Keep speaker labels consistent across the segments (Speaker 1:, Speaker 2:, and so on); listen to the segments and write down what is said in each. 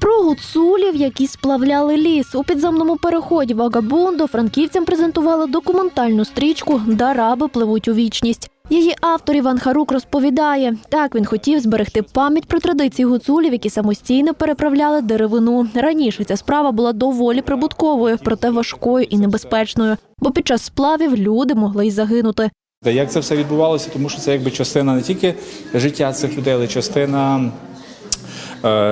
Speaker 1: Про гуцулів, які сплавляли ліс у підземному переході Вагабондо, франківцям презентували документальну стрічку Дараби пливуть у вічність. Її автор Іван Харук розповідає, так він хотів зберегти пам'ять про традиції гуцулів, які самостійно переправляли деревину. Раніше ця справа була доволі прибутковою, проте важкою і небезпечною, бо під час сплавів люди могли й загинути.
Speaker 2: Як це все відбувалося, тому що це якби частина не тільки життя цих людей, але частина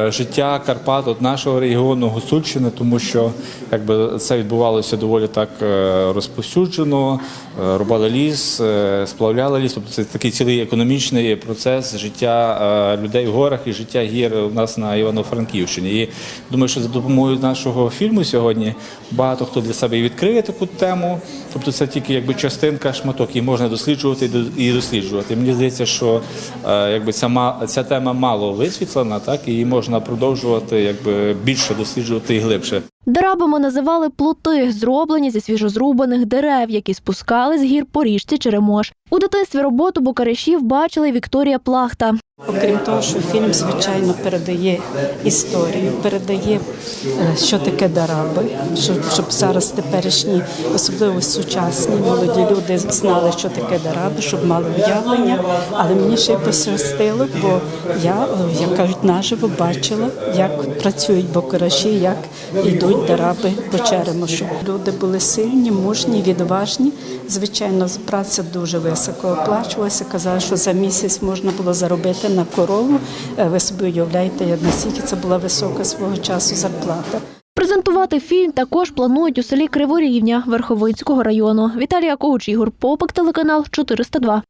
Speaker 2: життя Карпат от нашого регіону Гуцульщини, тому що якби це відбувалося доволі так е, розповсюджено, е, рубали ліс, е, сплавляли ліс. Тобто це такий цілий економічний процес життя е, людей в горах і життя гір у нас на Івано-Франківщині. І думаю, що за допомогою нашого фільму сьогодні багато хто для себе і відкриє таку тему. Тобто це тільки якби частинка шматок, її можна досліджувати і досліджувати. Мені здається, що е, якби ця ця тема мало висвітлена, так і її можна продовжувати, якби більше досліджувати і глибше.
Speaker 1: Дарабами називали плоти, зроблені зі свіжозрубаних дерев, які спускали з гір по річці Черемош. У дитинстві роботу букаришів бачила Вікторія Плахта.
Speaker 3: Окрім того, що фільм звичайно передає історію, передає, е, що таке дараби, щоб, щоб зараз теперішні, особливо сучасні молоді люди знали, що таке дараби, щоб мали уявлення. Але мені ще й пощастило, бо я, е, як кажуть, наживо бачила, як працюють бокараші, як йдуть дараби по черемошу. Люди були сильні, мужні, відважні. Звичайно, праця дуже високо оплачувалася. Казали, що за місяць можна було заробити на корову. Е, Ви собі уявляєте, наскільки це була висока свого часу зарплата.
Speaker 1: Презентувати фільм також планують у селі Криворівня Верховинського району. Віталія Коуч, Ігор Попик, телеканал 402.